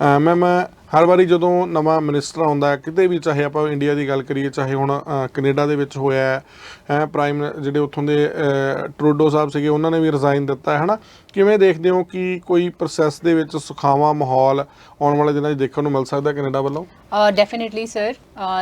Ma'am ਹਰ ਵਾਰੀ ਜਦੋਂ ਨਵਾਂ ਮਿਨਿਸਟਰ ਆਉਂਦਾ ਕਿਤੇ ਵੀ ਚਾਹੇ ਆਪਾਂ ਇੰਡੀਆ ਦੀ ਗੱਲ ਕਰੀਏ ਚਾਹੇ ਹੁਣ ਅ, ਕੈਨੇਡਾ ਦੇ ਵਿੱਚ ਹੋਇਆ ਹੈ ਪ੍ਰਾਈਮ ਜਿਹੜੇ ਉੱਥੋਂ ਦੇ ਟਰੂਡੋ ਸਾਹਿਬ ਸੀਗੇ ਉਹਨਾਂ ਨੇ ਵੀ ਰਿਜ਼ਾਈਨ ਦਿੱਤਾ ਹੈ ਹਨਾ? ਕਿਵੇਂ ਦੇਖਦੇ ਹੋ ਕਿ ਕੋਈ ਪ੍ਰੋਸੈਸ ਦੇ ਵਿੱਚ ਸੁਖਾਵਾਂ ਮਾਹੌਲ ਆਉਣ ਵਾਲੇ ਦਿਨਾਂ 'ਚ ਦੇਖਣ ਨੂੰ ਮਿਲ ਸਕਦਾ ਕੈਨੇਡਾ ਵੱਲੋਂ? ਡੈਫੀਨਿਟਲੀ ਸਰ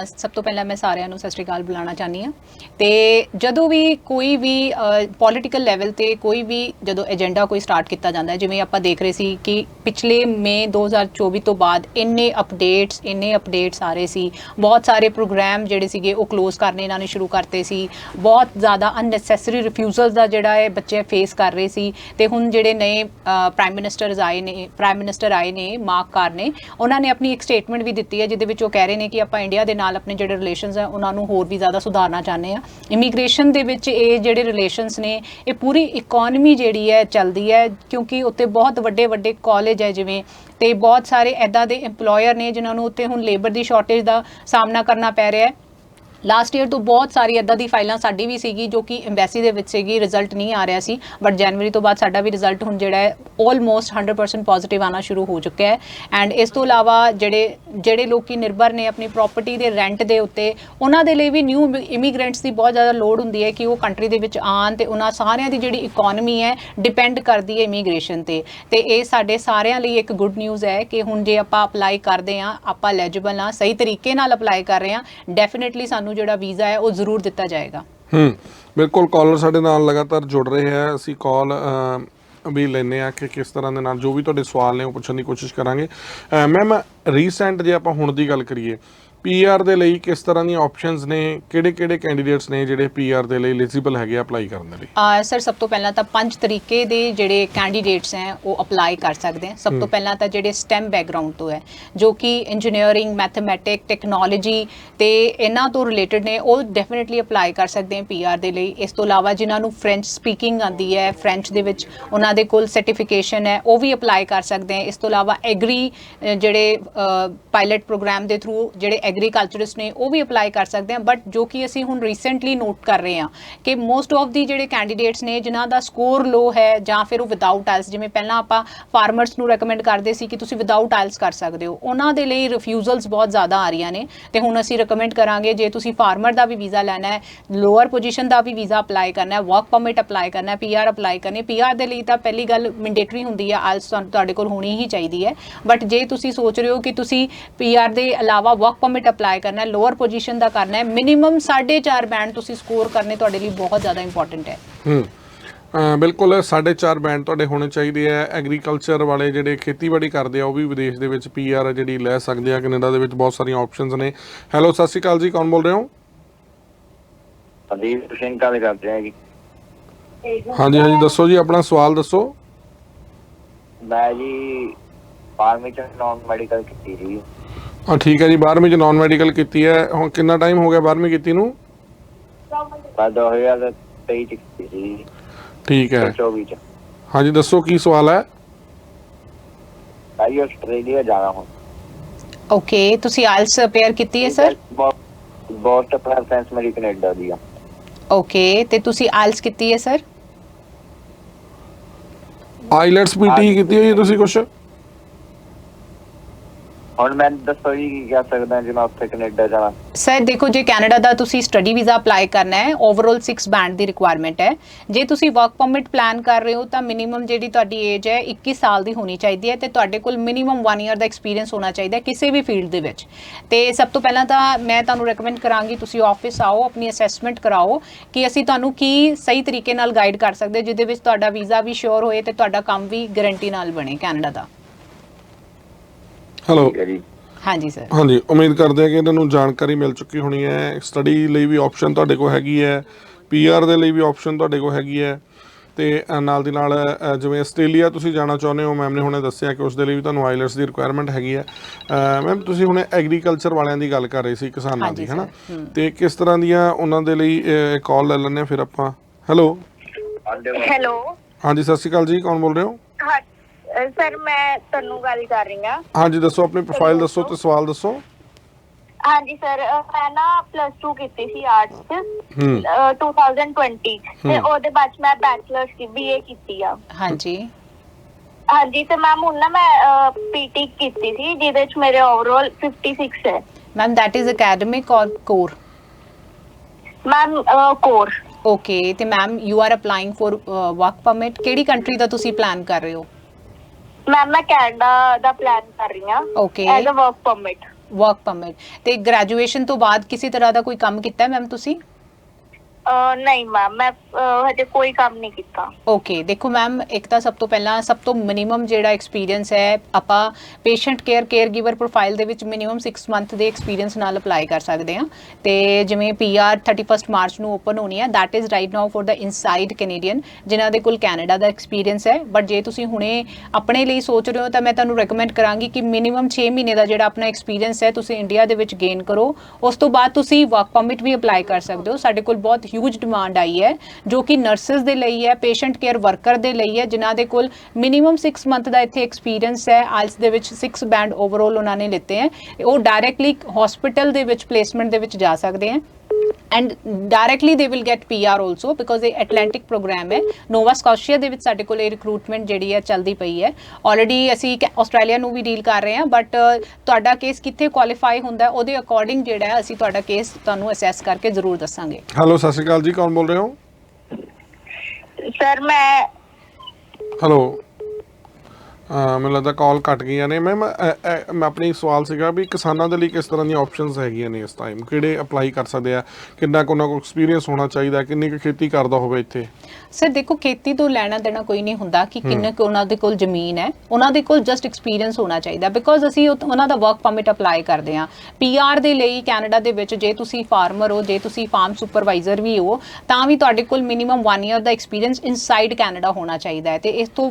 ਸਭ ਤੋਂ ਪਹਿਲਾਂ ਮੈਂ ਸਾਰਿਆਂ ਨੂੰ ਸਤਿ ਸ਼੍ਰੀ ਅਕਾਲ ਬੁਲਾਉਣਾ ਚਾਹਨੀ ਆ ਤੇ ਜਦੋਂ ਵੀ ਕੋਈ ਵੀ ਪੋਲਿਟੀਕਲ ਲੈਵਲ ਤੇ ਕੋਈ ਵੀ ਜਦੋਂ ਏਜੰਡਾ ਕੋਈ ਸਟਾਰਟ ਕੀਤਾ ਜਾਂਦਾ ਜਿਵੇਂ ਆਪਾਂ ਦੇਖ ਰਹੇ ਸੀ ਕਿ ਪਿਛਲੇ ਮਈ 2024 ਤੋਂ ਬਾਅਦ ਇੰਨੇ ਇੰਨੇ ਅਪਡੇਟਸ ਇੰਨੇ ਅਪਡੇਟਸ ਆ ਰਹੇ ਸੀ। ਬਹੁਤ ਸਾਰੇ ਪ੍ਰੋਗਰਾਮ ਜਿਹੜੇ ਸੀਗੇ ਉਹ ਕਲੋਜ਼ ਕਰਨੇ ਇਹਨਾਂ ਨੇ ਸ਼ੁਰੂ ਕਰਤੇ ਸੀ। ਬਹੁਤ ਜ਼ਿਆਦਾ ਅਨਨੈਸੈਸਰੀ ਰਿਫਿਊਜ਼ਲਸ ਦਾ ਜਿਹੜਾ ਹੈ ਬੱਚੇ ਫੇਸ ਕਰ ਰਹੇ ਸੀ। ਤੇ ਹੁਣ ਜਿਹੜੇ ਨਏ ਪ੍ਰਾਈਮ ਮਿਨਿਸਟਰਸ ਆਏ ਨੇ ਪ੍ਰਾਈਮ ਮਿਨਿਸਟਰ ਆਏ ਨੇ, ਮਾਰਕ ਕਾਰ ਨੇ, ਉਹਨਾਂ ਨੇ ਆਪਣੀ ਇੱਕ ਸਟੇਟਮੈਂਟ ਵੀ ਦਿੱਤੀ ਹੈ, ਜਿਹਦੇ ਵਿੱਚ ਉਹ ਕਹਿ ਰਹੇ ਨੇ ਕਿ ਆਪਾਂ ਇੰਡੀਆ ਦੇ ਨਾਲ ਆਪਣੇ ਜਿਹੜੇ ਰਿਲੇਸ਼ਨਸ ਹੈ ਉਹਨਾਂ ਨੂੰ ਹੋਰ ਵੀ ਜ਼ਿਆਦਾ ਸੁਧਾਰਨਾ ਚਾਹੁੰਦੇ ਆ ਇਮੀਗ੍ਰੇਸ਼ਨ ਦੇ ਵਿੱਚ ਇਹ ਜਿਹੜੇ ਰਿਲੇਸ਼ਨਸ ਨੇ, ਇਹ ਪੂਰੀ ਇਕਨੋਮੀ ਜਿਹੜੀ ਹੈ, ਚੱਲਦੀ ਹੈ, ਕਿਉਂਕਿ ਉੱਤੇ ਬਹੁਤ ਵੱਡੇ ਵੱਡੇ ਕਾਲਜ ਹੈ, ਜਿਵੇਂ ਤੇ ਬਹੁਤ ਸਾਰੇ ਐਦਾਂ ਦੇ EMPLOYER ਨੇ ਜਿਨ੍ਹਾਂ ਨੂੰ ਉੱਥੇ ਹੁਣ ਲੇਬਰ ਦੀ ਸ਼ਾਰਟੇਜ ਦਾ ਸਾਹਮਣਾ ਕਰਨਾ ਪੈ ਰਿਹਾ ਹੈ। ਲਾਸਟ ਈਅਰ ਤੋਂ ਬਹੁਤ ਸਾਰੀ ਐਦਾਂ ਦੀ ਫਾਈਲਾਂ ਸਾਡੀ ਵੀ ਸੀਗੀ ਜੋ ਕਿ ਐਮਬੈਸੀ ਦੇ ਵਿੱਚ ਸੀਗੀ ਰਿਜ਼ਲਟ ਨਹੀਂ ਆ ਰਿਹਾ ਸੀ ਬਟ ਜਨਵਰੀ ਤੋਂ ਬਾਅਦ ਸਾਡਾ ਵੀ ਰਿਜ਼ਲਟ ਹੁਣ ਜਿਹੜਾ ਹੈ ਆਲਮੋਸਟ 100% ਪੋਜ਼ਿਟਿਵ ਆਣਾ ਸ਼ੁਰੂ ਹੋ ਚੁੱਕਿਆ ਹੈ। ਐਂਡ ਇਸ ਤੋਂ ਇਲਾਵਾ ਜਿਹੜੇ ਜਿਹੜੇ ਲੋਕੀ ਨਿਰਭਰ ਨੇ ਆਪਣੀ ਪ੍ਰਾਪਰਟੀ ਦੇ ਰੈਂਟ ਦੇ ਉੱਤੇ, ਉਹਨਾਂ ਦੇ ਲਈ ਵੀ ਨਿਊ ਇਮੀਗ੍ਰੈਂਟਸ ਦੀ ਬਹੁਤ ਜ਼ਿਆਦਾ ਲੋੜ ਹੁੰਦੀ ਹੈ ਕਿ ਉਹ ਕੰਟਰੀ ਦੇ ਵਿੱਚ ਆਣ ਤੇ ਉਹਨਾਂ ਸਾਰਿਆਂ ਦੀ ਜਿਹੜੀ ਇਕਨੋਮੀ ਹੈ ਡਿਪੈਂਡ ਕਰਦੀ ਹੈ ਇਮੀਗ੍ਰੇਸ਼ਨ ਤੇ। ਤੇ ਇਹ ਸਾਡੇ ਸਾਰਿਆਂ ਲਈ ਇੱਕ ਗੁੱਡ ਨਿਊਜ਼ ਹੈ ਕਿ ਹੁਣ ਜੇ ਆਪਾਂ ਅਪਲਾਈ ਕਰਦੇ ਆ ਆਪਾਂ ਐਲੀਜੀਬਲ ਆ ਸਹੀ ਤਰੀਕੇ ਨਾਲ ਅਪਲਾਈ ਕਰ ਰਹੇ ਆ ਡੈਫੀਨਿਟਲੀ ਸਾਨੂੰ ਜਿਹੜਾ ਵੀਜ਼ਾ ਹੈ, ਉਹ ਜ਼ਰੂਰ ਦਿੱਤਾ ਜਾਏਗਾ। ਹੂੰ, ਬਿਲਕੁਲ ਕਾਲਰ ਸਾਡੇ ਨਾਲ ਲਗਾਤਾਰ ਜੁੜ ਰਹੇ ਹੈ। ਅਸੀਂ ਕਾਲ ਵੀ ਲੈਨੇ ਆ ਕਿ ਕਿਸ ਤਰ੍ਹਾਂ ਦੇ ਨਾਲ, ਜੋ ਵੀ ਤੁਹਾਡੇ ਸਵਾਲ ਨੇ, ਉਹ ਪੁੱਛਣ ਦੀ ਕੋਸ਼ਿਸ਼ ਕਰਾਂਗੇ। ਮੈਮ ਰੀਸੈਂਟ ਜੇ ਆਪਾਂ ਹੁਣ ਦੀ ਗੱਲ ਕਰੀਏ ਪੀਆਰ ਦੇ ਲਈ ਕਿਸ ਤਰ੍ਹਾਂ ਦੀਆਂ ਆਪਸ਼ਨਸ ਨੇ? ਕਿਹੜੇ ਕਿਹੜੇ ਕੈਂਡੀਡੇਟਸ ਨੇ ਜਿਹੜੇ ਪੀਆਰ ਦੇ ਲਈ ਐਲੀਜੀਬਲ ਹੈਗੇ ਅਪਲਾਈ ਕਰਨ ਦੇ ਲਈ? ਆ ਸਰ ਸਭ ਤੋਂ ਪਹਿਲਾਂ ਤਾਂ ਪੰਜ ਤਰੀਕੇ ਦੇ ਜਿਹੜੇ ਕੈਂਡੀਡੇਟਸ ਹੈ ਉਹ ਅਪਲਾਈ ਕਰ ਸਕਦੇ ਹਨ ਸਭ ਤੋਂ ਪਹਿਲਾਂ ਤਾਂ ਜਿਹੜੇ ਸਟੈਮ ਬੈਕਗ੍ਰਾਉਂਡ ਤੋਂ ਹੈ ਜੋ ਕਿ ਇੰਜੀਨੀਅਰਿੰਗ ਮੈਥਮੈਟਿਕ ਟੈਕਨੋਲੋਜੀ ਤੇ ਇਹਨਾਂ ਤੋਂ ਰਿਲੇਟਡ ਨੇ ਉਹ ਡੈਫੀਨਿਟਲੀ ਅਪਲਾਈ ਕਰ ਸਕਦੇ ਹਨ ਪੀਆਰ ਦੇ ਲਈ। ਇਸ ਤੋਂ ਇਲਾਵਾ ਜਿਨ੍ਹਾਂ ਨੂੰ ਫ੍ਰੈਂਚ ਸਪੀਕਿੰਗ ਆਂਦੀ ਹੈ ਫ੍ਰੈਂਚ ਦੇ ਵਿੱਚ ਉਹਨਾਂ ਦੇ ਕੋਲ ਸਰਟੀਫਿਕੇਸ਼ਨ ਹੈ ਉਹ ਵੀ ਅਪਲਾਈ ਕਰ ਸਕਦੇ ਹਨ ਇਸ ਤੋਂ ਇਲਾਵਾ ਐਗਰੀ ਜਿਹੜੇ ਪਾਇਲਟ ਪ੍ਰੋਗਰਾਮ ਦੇ ਥਰੂ ਜਿਹੜੇ ਐਗਰੀਕਲਚਰਿਸਟ ਨੇ ਉਹ ਵੀ ਅਪਲਾਈ ਕਰ ਸਕਦੇ ਆ ਬਟ ਜੋ ਕਿ ਅਸੀਂ ਹੁਣ ਰੀਸੈਂਟਲੀ ਨੋਟ ਕਰ ਰਹੇ ਆ ਕਿ ਮੋਸਟ ਆਫ ਦੀ ਜਿਹੜੇ ਕੈਂਡੀਡੇਟਸ ਨੇ, ਜਿਨ੍ਹਾਂ ਦਾ ਸਕੋਰ ਲੋ ਹੈ ਜਾਂ ਫਿਰ ਉਹ ਵਿਦਆਊਟ ਆਇਲਸ ਜਿਵੇਂ ਪਹਿਲਾਂ ਆਪਾਂ ਫਾਰਮਰਸ ਨੂੰ ਰეკਮੈਂਡ ਕਰਦੇ ਸੀ ਕਿ ਤੁਸੀਂ ਵਿਦਆਊਟ ਆਇਲਸ ਕਰ ਸਕਦੇ ਹੋ, ਉਹਨਾਂ ਦੇ ਲਈ ਰਿਫਿਊਜ਼ਲਸ ਬਹੁਤ ਜ਼ਿਆਦਾ ਆ ਰਹੀਆਂ ਨੇ ਤੇ ਹੁਣ ਅਸੀਂ ਰეკਮੈਂਡ ਕਰਾਂਗੇ ਜੇ ਤੁਸੀਂ ਫਾਰਮਰ ਦਾ ਵੀ ਵੀਜ਼ਾ ਲੈਣਾ ਹੈ ਲੋਅਰ ਪੋਜੀਸ਼ਨ ਦਾ ਵੀ ਵੀਜ਼ਾ ਅਪਲਾਈ ਕਰਨਾ ਹੈ ਵਰਕ ਪਰਮਿਟ ਅਪਲਾਈ ਕਰਨਾ ਹੈ ਪੀਆਰ ਅਪਲਾਈ ਕਰਨੇ ਪੀਆਰ ਦੇ ਲਈ ਤਾਂ ਪਹਿਲੀ ਗੱਲ ਮੈਂਡੇਟਰੀ ਹੁੰਦੀ ਹੈ ਆਇਲਸ ਤੁਹਾਡੇ ਕੋਲ ਹੋਣੀ ਹੀ ਚਾਹੀਦੀ ਹੈ ਬਟ ਜੇ ਤੁਸੀਂ ਸੋਚ ਰਹੇ ਹੋ ਕਿ ਤੁਸੀਂ ਪੀਆਰ ਦੇ ਇਲਾਵਾ ਵਰਕ ਪਰਮਿਟ ਅਪਲਾਈ ਕਰਨਾ ਹੈ ਲੋਅਰ ਪੋਜੀਸ਼ਨ ਦਾ ਕਰਨਾ ਹੈ। ਮਿਨੀਮਮ 4.5 ਬੈਂਡ ਤੁਸੀਂ ਸਕੋਰ ਕਰਨੇ ਤੁਹਾਡੇ ਲਈ ਬਹੁਤ ਜ਼ਿਆਦਾ ਇੰਪੋਰਟੈਂਟ ਹੈ। ਹੂੰ। ਬਿਲਕੁਲ 4.5 ਬੈਂਡ ਤੁਹਾਡੇ ਹੋਣੇ ਚਾਹੀਦੇ ਆ। ਐਗਰੀਕਲਚਰ ਵਾਲੇ ਜਿਹੜੇ ਖੇਤੀਬਾੜੀ ਕਰਦੇ ਆ ਉਹ ਵੀ ਵਿਦੇਸ਼ ਦੇ ਵਿੱਚ ਪੀਆਰ ਜਿਹੜੀ ਲੈ ਸਕਦੇ ਆ। ਕੈਨੇਡਾ ਦੇ ਵਿੱਚ ਬਹੁਤ ਸਾਰੀਆਂ ਆਪਸ਼ਨਸ ਨੇ। ਹੈਲੋ ਸਤਿ ਸ਼੍ਰੀ ਅਕਾਲ ਜੀ ਕੌਣ ਬੋਲ ਰਹੇ ਹੋ? ਅਦੀਪ ਸਿੰਘ ਗੱਲ ਕਰਦੇ ਆ ਜੀ? ਹਾਂਜੀ ਹਾਂਜੀ ਦੱਸੋ ਜੀ ਆਪਣਾ ਸਵਾਲ ਦੱਸੋ। ਮੈਂ ਜੀ ਫਾਰਮੀ ਚ ਨਾਨ ਮੈਡੀਕਲ ਕੀਤੀ ਸੀ ਹਾਂ ਠੀਕ ਹੈ ਜੀ 12ਵੀਂ ਚ ਨਾਨ ਮੈਡੀਕਲ ਕੀਤੀ ਹੈ। ਹੁਣ ਕਿੰਨਾ ਟਾਈਮ ਹੋ ਗਿਆ 12ਵੀਂ ਕੀਤੀ ਨੂੰ? ਮੈਂ 2023 ਚ ਕੀਤੀ ਸੀ। ਠੀਕ ਹੈ। 24 ਚ। ਹਾਂਜੀ ਦੱਸੋ ਕੀ ਸਵਾਲ ਹੈ? ਭਾਈ ਆਸਟ੍ਰੇਲੀਆ ਜਾਣਾ ਹੁਣ। ਓਕੇ ਤੁਸੀਂ ਆਇਲਸ ਅਪੇਅਰ ਕੀਤੀ ਹੈ ਸਰ ਬਹੁਤ ਪ੍ਰੈਫਰੈਂਸ ਮੇਰੀ ਕੈਨੇਡਾ ਦੀ ਆ। ਓਕੇ ਤੇ ਤੁਸੀਂ ਆਇਲਸ ਕੀਤੀ ਹੈ ਸਰ ਆਈਲੈਟਸ ਪੀਟੀ ਕੀਤੀ ਹੋਈ ਹੈ ਤੁਸੀਂ ਕੁਛ? ਹੁਣ ਮੈਂ ਦੱਸੋ ਜੀ ਕੀ ਕਰ ਸਕਦਾ ਜੇ ਮੈਂ ਉੱਥੇ ਕੈਨੇਡਾ ਜਾਣਾ। ਸਰ ਦੇਖੋ, ਜੇ ਕੈਨੇਡਾ ਦਾ ਤੁਸੀਂ ਸਟੱਡੀ ਵੀਜ਼ਾ ਅਪਲਾਈ ਕਰਨਾ ਹੈ ਓਵਰਆਲ 6 ਬੈਂਡ ਦੀ ਰਿਕੁਆਇਰਮੈਂਟ ਹੈ। ਜੇ ਤੁਸੀਂ ਵਰਕ ਪਰਮਿਟ ਪਲਾਨ ਕਰ ਰਹੇ ਹੋ, ਤਾਂ ਮਿਨੀਮਮ ਜਿਹੜੀ ਤੁਹਾਡੀ ਏਜ ਹੈ 21 ਸਾਲ ਦੀ ਹੋਣੀ ਚਾਹੀਦੀ ਹੈ ਤੇ ਤੁਹਾਡੇ ਕੋਲ ਮਿਨੀਮਮ 1 ਇਅਰ ਦਾ ਐਕਸਪੀਰੀਅੰਸ ਹੋਣਾ ਚਾਹੀਦਾ ਕਿਸੇ ਵੀ ਫੀਲਡ ਦੇ ਵਿੱਚ। ਤੇ ਸਭ ਤੋਂ ਪਹਿਲਾਂ ਤਾਂ ਮੈਂ ਤੁਹਾਨੂੰ ਰეკਮੈਂਡ ਕਰਾਂਗੀ, ਤੁਸੀਂ ਆਫਿਸ ਆਓ, ਆਪਣੀ ਅਸੈਸਮੈਂਟ ਕਰਾਓ ਕਿ ਅਸੀਂ ਤੁਹਾਨੂੰ ਕੀ ਸਹੀ ਤਰੀਕੇ ਨਾਲ ਗਾਈਡ ਕਰ ਸਕਦੇ ਜਿਹਦੇ ਵਿੱਚ ਤੁਹਾਡਾ ਵੀਜ਼ਾ ਵੀ ਸ਼ੋਰ ਹੋਏ ਤੇ ਤੁਹਾਡਾ ਕੰਮ ਵੀ ਗਾਰੰਟੀ ਨਾਲ ਬਣੇ ਕੈਨੇਡਾ ਦਾ। ਹੈਲੋ ਠੀਕ ਹੈ ਜੀ। हाँ ਹਾਂਜੀ ਸਰ ਹਾਂਜੀ ਉਮੀਦ ਕਰਦੇ ਹਾਂ ਕਿ ਇਹਨਾਂ ਨੂੰ ਜਾਣਕਾਰੀ ਮਿਲ ਚੁੱਕੀ ਹੋਣੀ ਹੈ। ਸਟੱਡੀ ਲਈ ਵੀ ਆਪਸ਼ਨ ਤੁਹਾਡੇ ਕੋਲ ਹੈਗੀ ਹੈ। ਪੀਆਰ ਦੇ ਲਈ ਵੀ ਆਪਸ਼ਨ ਤੁਹਾਡੇ ਕੋਲ ਹੈਗੀ ਹੈ। ਤੇ ਅ, ਨਾਲ ਦੀ ਨਾਲ ਅ, ਜਿਵੇਂ ਆਸਟ੍ਰੇਲੀਆ ਤੁਸੀਂ ਜਾਣਾ ਚਾਹੁੰਦੇ ਹੋ ਮੈਮ ਨੇ ਹੁਣੇ ਦੱਸਿਆ ਕਿ ਉਸ ਦੇ ਲਈ ਵੀ ਤੁਹਾਨੂੰ ਆਈਲੈਟਸ ਦੀ ਰਿਕੁਆਇਰਮੈਂਟ ਹੈਗੀ ਹੈ। ਮੈਮ ਤੁਸੀਂ ਹੁਣੇ ਐਗਰੀਕਲਚਰ ਵਾਲਿਆਂ ਦੀ ਗੱਲ ਕਰ ਰਹੇ ਸੀ ਕਿਸਾਨਾਂ ਹਾਂਜੀ ਦੀ ਹੈਨਾ। ਤੇ ਕਿਸ ਤਰ੍ਹਾਂ ਦੀਆਂ ਉਹਨਾਂ ਦੇ ਲਈ ਕਾਲ ਲੈ ਲੈਂਦੇ ਹਾਂ ਫਿਰ ਆਪਾਂ। ਹੈਲੋ ਹੈਲੋ ਹਾਂਜੀ ਸਤਿ ਸ਼੍ਰੀ ਅਕਾਲ ਜੀ ਕੌਣ ਬੋਲ ਰਹੇ ਹੋ? ਹਾਂ ਸਰ ਮੈਂ ਤਨੂੰ ਗੱਲ ਕਰ ਰਹੀ ਹਾਂ। ਹਾਂਜੀ ਦੱਸੋ ਆਪਣੀ ਪ੍ਰੋਫਾਈਲ ਦੱਸੋ। ਤੇ ਸਵਾਲ ਦੱਸੋ। ਹਾਂਜੀ ਸਰ ਮੈਂ ਨਾ ਪਲੱਸ 2 ਕੀਤੀ ਸੀ ਆਰਟਸ ਚ ਹੂੰ। ਅ, 2020 ਤੇ। ਉਹਦੇ ਬਾਅਦ 'ਚ ਮੈਂ ਬੈਚਲਰਸ ਕੀ ਬੀਏ ਕੀਤੀ ਆ। ਹਾਂਜੀ। ਹਾਂਜੀ ਤੇ ਮੈਮ ਹੁਣ ਨਾ ਮੈਂ ਪੀਟੀ ਕੀਤੀ ਸੀ ਜਿਹਦੇ ਚ ਮੇਰੇ ਓਵਰਆਲ 56 ਹੈ। Ma'am that is academic or core? Ma'am core okay ਤੇ ma'am you are applying for work permit ਕਿਹੜੀ ਕੰਟਰੀ ਦਾ ਤੁਸੀਂ ਪਲਾਨ ਕਰ ਰਹੇ ਹੋ? ਮੈਮ ਮੈਂ ਕੈਨੇਡਾ ਦਾ ਪਲਾਨ ਕਰ ਰਹੀ ਹਾਂ Okay. As a work permit work permit ਤੇ ਗ੍ਰੈਜੂਏਸ਼ਨ ਤੋਂ ਬਾਅਦ ਕਿਸੇ ਤਰ੍ਹਾਂ ਦਾ ਕੋਈ ਕੰਮ ਕੀਤਾ ਮੈਮ ਤੁਸੀਂ? ਨਹੀਂ ਮੈਮ ਮੈਂ ਅਹ, ਹਜੇ ਕੋਈ ਕੰਮ ਨਹੀਂ ਕੀਤਾ। ਓਕੇ ਦੇਖੋ ਮੈਮ ਇੱਕ ਤਾਂ ਸਭ ਤੋਂ ਪਹਿਲਾਂ ਸਭ ਤੋਂ ਮਿਨੀਮਮ ਜਿਹੜਾ ਐਕਸਪੀਰੀਅੰਸ ਹੈ ਆਪਾਂ patient care caregiver profile ਦੇ ਵਿੱਚ ਮਿਨੀਮਮ 6 ਮੰਥ ਦੇ ਐਕਸਪੀਰੀਅੰਸ ਨਾਲ ਅਪਲਾਈ ਕਰ ਸਕਦੇ ਹਾਂ। ਤੇ ਜਿਵੇਂ ਪੀਆਰ 31 ਮਾਰਚ ਨੂੰ ਓਪਨ ਹੋਣੀ ਹੈ that is right now for ਦਾ ਇਨਸਾਈਡ ਕੈਨੇਡੀਅਨ ਜਿਨ੍ਹਾਂ ਦੇ ਕੋਲ ਕੈਨੇਡਾ ਦਾ ਐਕਸਪੀਰੀਅੰਸ ਹੈ। ਬਟ ਜੇ ਤੁਸੀਂ ਹੁਣੇ ਆਪਣੇ ਲਈ ਸੋਚ ਰਹੇ ਹੋ ਤਾਂ ਮੈਂ ਤੁਹਾਨੂੰ ਰეკਮੈਂਡ ਕਰਾਂਗੀ ਕਿ ਮਿਨੀਮਮ 6 ਮਹੀਨੇ ਦਾ ਜਿਹੜਾ ਆਪਣਾ ਐਕਸਪੀਰੀਅੰਸ ਹੈ ਤੁਸੀਂ ਇੰਡੀਆ ਦੇ ਵਿੱਚ ਗੇਨ ਕਰੋ। ਉਸ ਤੋਂ ਬਾਅਦ ਤੁਸੀਂ ਵਰਕ ਪਰਮਿਟ ਵੀ ਅਪਲਾਈ ਕਰ ਸਕਦੇ ਹੋ। ਸਾਡੇ ਕੋਲ ਬਹੁਤ ਹਿਊਜ ਡਿਮਾਂਡ ਆਈ ਹੈ, ਜੋ ਕਿ ਨਰਸਸ ਦੇ ਲਈ ਹੈ ਪੇਸ਼ੈਂਟ ਕੇਅਰ ਵਰਕਰ ਦੇ ਲਈ ਹੈ, ਜਿਨ੍ਹਾਂ ਦੇ ਕੋਲ ਮਿਨੀਮਮ 6 ਮੰਥ ਦਾ ਇੱਥੇ ਐਕਸਪੀਰੀਅੰਸ ਹੈ ਆਇਲਸ ਦੇ ਵਿੱਚ 6 ਬੈਂਡ ਓਵਰਆਲ ਉਹਨਾਂ ਨੇ ਲਿੱਤੇ ਹੈ। ਉਹ ਡਾਇਰੈਕਟਲੀ ਹਸਪੀਟਲ ਦੇ ਵਿੱਚ ਪਲੇਸਮੈਂਟ ਦੇ ਵਿੱਚ ਜਾ ਸਕਦੇ ਹੈ। And directly they will get PR also because ਇਹ ਐਟਲੈਂਟਿਕ ਪ੍ਰੋਗਰਾਮ ਹੈ। ਨੋਵਾ ਸਕਾਸ਼ੀਆ ਦੇ ਵਿੱਚ ਸਾਡੇ ਕੋਲ ਇਹ ਰਿਕਰੂਟਮੈਂਟ ਜਿਹੜੀ ਹੈ ਚੱਲਦੀ ਪਈ ਹੈ। ਆਲਰੇਡੀ ਅਸੀਂ ਆਸਟ੍ਰੇਲੀਆ ਨੂੰ ਵੀ ਡੀਲ ਕਰ ਰਹੇ ਹਾਂ ਬਟ ਤੁਹਾਡਾ ਕੇਸ ਕਿੱਥੇ ਕੁਆਲੀਫਾਈ ਹੁੰਦਾ ਹੈ, ਉਹਦੇ ਅਕੋਰਡਿੰਗ ਜਿਹੜਾ ਹੈ ਅਸੀਂ ਤੁਹਾਡਾ ਕੇਸ ਤੁਹਾਨੂੰ ਅਸੈਸ ਕਰਕੇ ਜ਼ਰੂਰ ਦੱਸਾਂਗੇ। ਹੈਲੋ ਸਤਿ ਸ਼੍ਰੀ ਅਕਾਲ ਜੀ ਕੌਣ ਬੋਲ ਰਹੇ ਹੋ? ਸਰ ਮੈਂ ਹੈਲੋ ਮੈਨੂੰ ਲੱਗਦਾ ਕਾਲ ਕੱਟ ਗਈਆਂ ਨੇ। ਮੈਮ ਮੈਂ ਆਪਣੀ ਸਵਾਲ ਸੀਗਾ ਵੀ ਕਿਸਾਨਾਂ ਦੇ ਲਈ ਕਿਸ ਤਰ੍ਹਾਂ ਦੀਆਂ ਆਪਸ਼ਨਸ ਹੈਗੀਆਂ ਨੇ ਇਸ ਟਾਈਮ ਕਿਹੜੇ ਅਪਲਾਈ ਕਰ ਸਕਦੇ ਆ? ਕਿੰਨਾ ਕੁ ਉਹਨਾਂ ਕੋਲ ਐਕਸਪੀਰੀਅੰਸ ਹੋਣਾ ਚਾਹੀਦਾ? ਕਿੰਨੀ ਕੁ ਖੇਤੀ ਕਰਦਾ ਹੋਵੇ ਇੱਥੇ? ਸਰ ਦੇਖੋ ਖੇਤੀ ਤੋਂ ਲੈਣਾ ਦੇਣਾ ਕੋਈ ਨਹੀਂ ਹੁੰਦਾ ਕਿ ਕਿੰਨੇ ਕੁ ਉਹਨਾਂ ਦੇ ਕੋਲ ਜ਼ਮੀਨ ਹੈ। ਉਹਨਾਂ ਦੇ ਕੋਲ ਜਸਟ ਐਕਸਪੀਰੀਅੰਸ ਹੋਣਾ ਚਾਹੀਦਾ ਬਿਕੋਜ਼ ਅਸੀਂ ਉਹ- ਉਹਨਾਂ ਦਾ ਵਰਕ ਪਰਮਿਟ ਅਪਲਾਈ ਕਰਦੇ ਹਾਂ। ਪੀਆਰ ਦੇ ਲਈ ਕੈਨੇਡਾ ਦੇ ਵਿੱਚ ਜੇ ਤੁਸੀਂ ਫਾਰਮਰ ਹੋ ਜੇ ਤੁਸੀਂ ਫਾਰਮ ਸੁਪਰਵਾਈਜ਼ਰ ਵੀ ਹੋ ਤਾਂ ਵੀ ਤੁਹਾਡੇ ਕੋਲ ਮਿਨੀਮਮ 1 ਇਅਰ ਦਾ ਐਕਸਪੀਰੀਅੰਸ ਇਨਸਾਈਡ ਕੈਨੇਡਾ ਹੋਣਾ ਚਾਹੀਦਾ ਹੈ। ਤੇ ਇਸ ਤੋਂ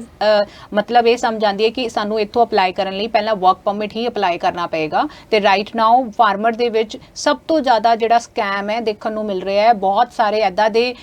ਮਤਲਬ ਇਹ ਸਮਝ ਆਉਂਦੀ ਹੈ ਕਿ ਸਾਨੂੰ ਇੱਥੋਂ ਅਪਲਾਈ ਕਰਨ ਲਈ ਪਹਿਲਾਂ ਵਰਕ ਪਰਮਿਟ ਹੀ ਅਪਲਾਈ ਕਰਨਾ ਪਏਗਾ। ਤੇ ਰਾਈਟ ਨਾਓ ਫਾਰਮਰ ਦੇ ਵਿੱਚ ਸਭ ਤੋਂ ਜ਼ਿਆਦਾ ਜਿਹੜਾ ਸਕੈਮ ਹੈ ਦੇਖਣ ਨੂੰ ਮਿਲ ਰਿਹਾ ਹੈ। ਬਹੁਤ ਸਾਰੇ ਐਦਾਂ ਦੇ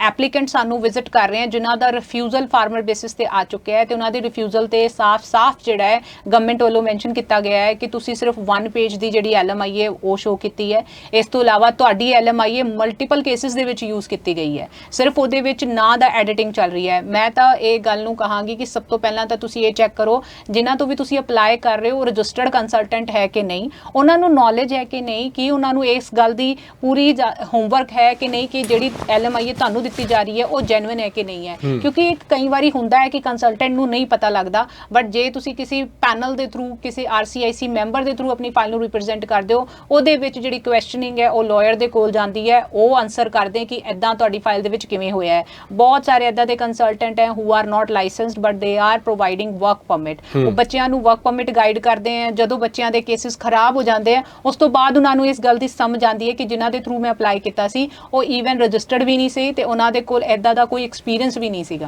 ਐਪਲੀਕੈਂਟ ਸਾਨੂੰ ਵਿਜ਼ਿਟ ਕਰ ਰਹੇ ਹਨ ਜਿਨ੍ਹਾਂ ਦਾ ਰਿਫਿਊਜ਼ਲ ਫਾਰਮਰ ਬੇਸਿਸ ਤੇ ਆ ਚੁੱਕਿਆ ਹੈ ਤੇ ਉਹਨਾਂ ਦੇ ਰਿਫਿਊਜ਼ਲ ਤੇ ਸਾਫ਼-ਸਾਫ਼ ਜਿਹੜਾ ਹੈ ਗਵਰਨਮੈਂਟ ਵੱਲੋਂ ਮੈਂਸ਼ਨ ਕੀਤਾ ਗਿਆ ਹੈ ਕਿ ਤੁਸੀਂ ਸਿਰਫ ਵਨ ਪੇਜ ਦੀ ਜਿਹੜੀ ਐਲਐਮਆਈ ਹੈ, ਉਹ ਸ਼ੋ ਕੀਤੀ ਹੈ। ਇਸ ਤੋਂ ਇਲਾਵਾ ਤੁਹਾਡੀ ਐਲਐਮਆਈ ਹੈ ਮਲਟੀਪਲ ਕੇਸਿਸ ਦੇ ਵਿੱਚ ਯੂਜ਼ ਕੀਤੀ ਗਈ ਹੈ। ਸਿਰਫ ਉਹਦੇ ਵਿੱਚ ਨਾਂ ਦਾ ਐਡੀਟਿੰਗ ਚੱਲ ਰਹੀ ਹੈ। ਮੈਂ ਤਾਂ ਇਹ ਗੱਲ ਨੂੰ ਕਹਾਂਗੀ ਕਿ ਸਭ ਤੋਂ ਪਹਿਲਾਂ ਤਾਂ ਤੁਸੀਂ ਇਹ ਚੈੱਕ ਕਰੋ, ਜਿਨ੍ਹਾਂ ਤੋਂ ਵੀ ਤੁਸੀਂ ਅਪਲਾਈ ਕਰ ਰਹੇ ਹੋ ਰਜਿਸਟਰਡ ਕੰਸਲਟੈਂਟ ਹੈ ਕਿ ਨਹੀਂ? ਉਹਨਾਂ ਨੂੰ ਨੌਲੇਜ ਹੈ ਕਿ ਨਹੀਂ? ਕਿ ਉਹਨਾਂ ਨੂੰ ਇਸ ਗੱਲ ਦੀ ਪੂਰੀ ਹੋਮਵਰਕ ਹੈ ਕਿ ਨਹੀਂ ਕਿ ਜਿਹੜੀ ਐਲਐਮਆਈ ਤੁਹਾਨੂੰ ਦਿੱਤੀ ਜਾ ਰਹੀ ਹੈ, ਉਹ ਜੈਨੂਇਨ ਹੈ ਕਿ ਨਹੀਂ ਹੈ। ਕਿਉਂਕਿ ਇੱਕ ਕਈ ਵਾਰੀ ਹੁੰਦਾ ਹੈ ਕਿ ਕੰਸਲਟੈਂਟ ਨੂੰ ਨਹੀਂ ਪਤਾ ਲੱਗਦਾ ਬਟ ਜੇ ਤੁਸੀਂ ਕਿਸੇ ਪੈਨਲ ਦੇ ਥਰੂ ਕਿਸੇ ਆਰਸੀਆਈਸੀ ਮੈਂਬਰ ਦੇ ਥਰੂ ਆਪਣੀ ਫਾਈਲ ਨੂੰ ਰਿਪਰੈਜ਼ੈਂਟ ਕਰਦੇ ਹੋ ਉਹਦੇ ਵਿੱਚ ਜਿਹੜੀ ਕੁਐਸਚਨਿੰਗ ਹੈ ਉਹ ਲਾਇਰ ਦੇ ਕੋਲ ਜਾਂਦੀ ਹੈ। ਉਹ ਆਨਸਰ ਕਰਦੇ ਕਿ ਐਦਾਂ ਤੁਹਾਡੀ ਫਾਈਲ ਦੇ ਵਿੱਚ ਕਿਵੇਂ ਹੋਇਆ ਹੈ। ਬਹੁਤ ਸਾਰੇ ਐਦਾਂ ਦੇ ਕੰਸਲਟੈਂਟ ਹੈ who are not licensed but they are providing work permit ਉਹ ਬੱਚਿਆਂ ਨੂੰ ਵਰਕ ਪਰਮਿਟ ਗਾਈਡ ਕਰਦੇ ਆ ਜਦੋਂ ਬੱਚਿਆਂ ਦੇ ਕੇਸਿਸ ਖਰਾਬ ਹੋ ਜਾਂਦੇ ਆ ਉਸ ਤੋਂ ਬਾਅਦ ਉਹਨਾਂ ਨੂੰ ਇਸ ਗੱਲ ਦੀ ਸਮਝ ਆਉਂਦੀ ਹੈ ਕਿ ਜਿਨ੍ਹਾਂ ਦੇ ਥਰੂ ਮੈਂ ਅਪਲਾਈ ਕੀਤਾ ਸੀ ਉਹ ਈਵਨ ਰਜਿਸਟਰਡ ਵੀ ਨਹੀਂ ਸੀ ਤੇ ਉਹਨਾਂ ਦੇ ਕੋਲ ਐਦਾਂ ਦਾ ਕੋਈ ਐਕਸਪੀਰੀਅੰਸ ਵੀ ਨਹੀਂ ਸੀਗਾ।